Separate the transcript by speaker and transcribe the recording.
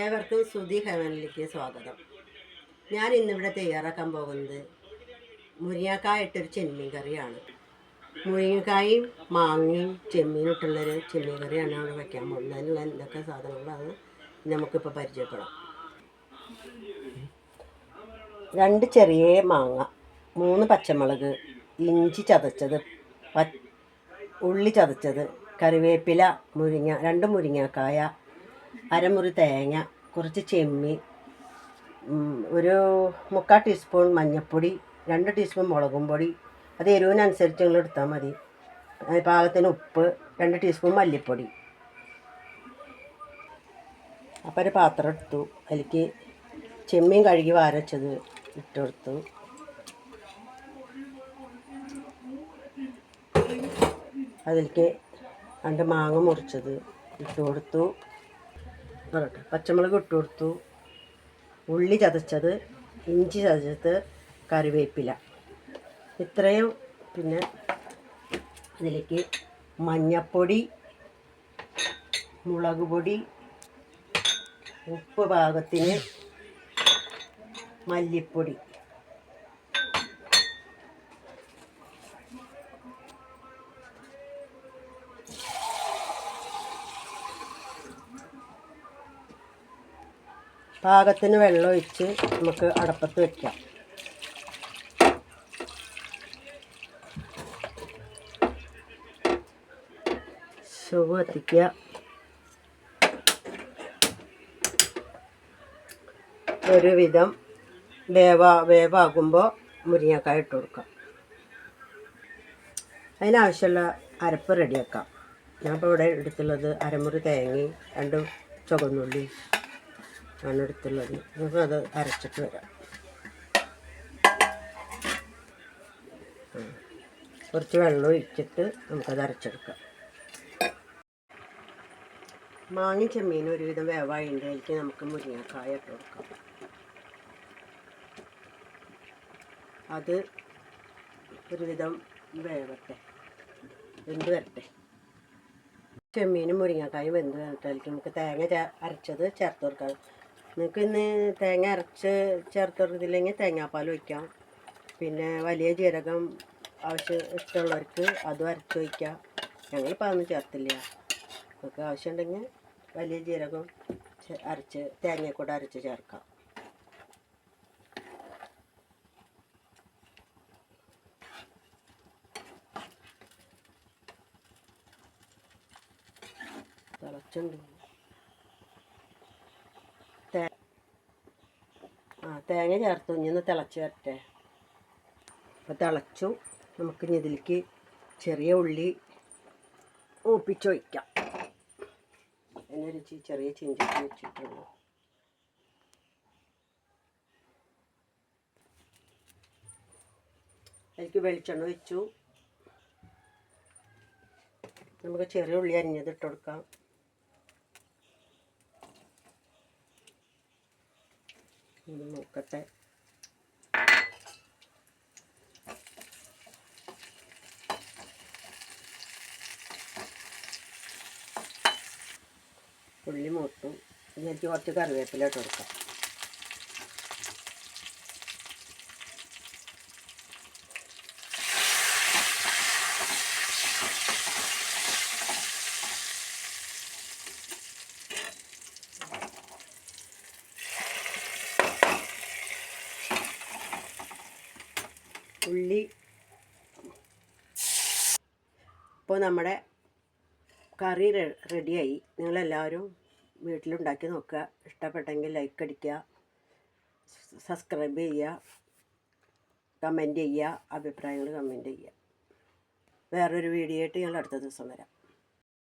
Speaker 1: ഏവർക്കും ശ്രുതി ഹെവനിലേക്ക് സ്വാഗതം. ഞാൻ ഇന്നിവിടെ തയ്യാറാക്കാൻ പോകുന്നത് മുരിങ്ങക്കായ ഇട്ടൊരു ചെമ്മീൻ കറിയാണ്. മുരിങ്ങക്കായും മാങ്ങയും ചെമ്മീനും ഇട്ടുള്ളൊരു ചെമ്മീൻ കറിയാണ് അവിടെ വയ്ക്കാൻ പോകുന്നത്. അതിനുള്ള എന്തൊക്കെ സാധനങ്ങളാണ് നമുക്കിപ്പോൾ പരിചയപ്പെടാം. രണ്ട് ചെറിയ മാങ്ങ മൂന്ന് പച്ചമുളക് ഇഞ്ചി ചതച്ചത് ഉള്ളി ചതച്ചത് കറിവേപ്പില മുരിങ്ങ രണ്ട് മുരിങ്ങക്കായ അരമുറി തേങ്ങ കുറച്ച് ചെമ്മീൻ ഒരു മുക്കാൽ ടീസ്പൂൺ മഞ്ഞൾപ്പൊടി രണ്ട് ടീസ്പൂൺ മുളകും പൊടി. അത് എരിവിനനുസരിച്ച് നിങ്ങൾ എടുത്താൽ മതി. പാകത്തിന് ഉപ്പ് രണ്ട് ടീസ്പൂൺ മല്ലിപ്പൊടി. അപ്പോൾ ഒരു പാത്രം എടുത്തു. അതിലേക്ക് ചെമ്മീൻ കഴുകി വാരച്ചത് ഇട്ടെടുത്തു അതിലേക്ക് രണ്ട് മാങ്ങ മുറിച്ചത് ഇട്ട് കൊടുത്തു. പറയട്ടെ പച്ചമുളക് ഇട്ട് കൊടുത്തു. ഉള്ളി ചതച്ചത് ഇഞ്ചി ചതച്ചത് കറിവേപ്പില. ഇത്രയും പിന്നെ അതിലേക്ക് മഞ്ഞപ്പൊടി മുളക് പൊടി ഉപ്പ് പാകത്തിന് മല്ലിപ്പൊടി. പാകത്തിന് വെള്ളം ഒഴിച്ച് നമുക്ക് അടപ്പത്ത് വെക്കാം. സ്റ്റവ് കത്തിക്കുക. ഒരുവിധം വേവ വേവാകുമ്പോൾ മുരിങ്ങക്കായ ഇട്ട് കൊടുക്കാം. അതിനാവശ്യമുള്ള അരപ്പ് റെഡിയാക്കാം. ഞാനിപ്പോൾ ഇവിടെ എടുത്തുള്ളത് അരമുറി തേങ്ങയും രണ്ട് ചുവന്നുള്ളി ആണ് എടുത്തുള്ളത്. നമുക്ക് അത് അരച്ചിട്ട് വരാം. കുറച്ച് വെള്ളം ഒഴിച്ചിട്ട് നമുക്കത് അരച്ചെടുക്കാം. മാങ്ങി ചെമ്മീൻ ഒരുവിധം വേവായതിന്റെ അതിലേക്ക് നമുക്ക് മുരിങ്ങക്കായ ഇട്ട് കൊടുക്കാം. അത് ഒരുവിധം വേവട്ടെ. വെന്ത് വരട്ടെ. ചെമ്മീനും മുരിങ്ങക്കായും വെന്ത് വരട്ടെ നമുക്ക് തേങ്ങ അരച്ചത് ചേർത്ത് കൊടുക്കാം. നിങ്ങൾക്ക് ഇന്ന് തേങ്ങ അരച്ച് ചേർത്ത് കൊടുത്തില്ലെങ്കിൽ തേങ്ങാപ്പാൽ ഒഴിക്കാം. പിന്നെ വലിയ ജീരകം ആവശ്യം ഇഷ്ടമുള്ളവർക്ക് അതും അരച്ച് ഒഴിക്കാം. ഞങ്ങളിപ്പോൾ അതൊന്നും ചേർത്തില്ല. നിങ്ങൾക്ക് ആവശ്യമുണ്ടെങ്കിൽ വലിയ ജീരകം അരച്ച് തേങ്ങ കൂടെ അരച്ച് ചേർക്കാം. തിളച്ചുണ്ട് തേങ്ങ ചേർത്തു. ഇനി ഒന്ന് തിളച്ച് വരട്ടെ. അപ്പോൾ തിളച്ചു. നമുക്കിനി ഇതിലേക്ക് ചെറിയ ഉള്ളി മൂപ്പിച്ചൊഴിക്കാം എന്നൊരു ചെറിയ ചിഞ്ചി വെച്ചിട്ടുള്ളൂ. അതിലേക്ക് വെളിച്ചെണ്ണ വെച്ചു നമുക്ക് ചെറിയ ഉള്ളി അരിഞ്ഞത് ഇട്ട് കൊടുക്കാം. ഇത് നോക്കട്ടെ. ഉള്ളി ഇനി എനിക്ക് കുറച്ച് കറിവേപ്പില ഇട്ട് കൊടുക്കാം. ഉള്ളി. ഇപ്പോൾ നമ്മുടെ കറി റെഡിയായി. നിങ്ങളെല്ലാവരും വീട്ടിലുണ്ടാക്കി നോക്കുക. ഇഷ്ടപ്പെട്ടെങ്കിൽ ലൈക്ക് അടിക്കുക. സബ്സ്ക്രൈബ് ചെയ്യുക. കമന്റ് ചെയ്യുക. അഭിപ്രായങ്ങൾ കമന്റ് ചെയ്യുക. വേറൊരു വീഡിയോ ആയിട്ട് ഞങ്ങൾ അടുത്ത ദിവസം വരാം.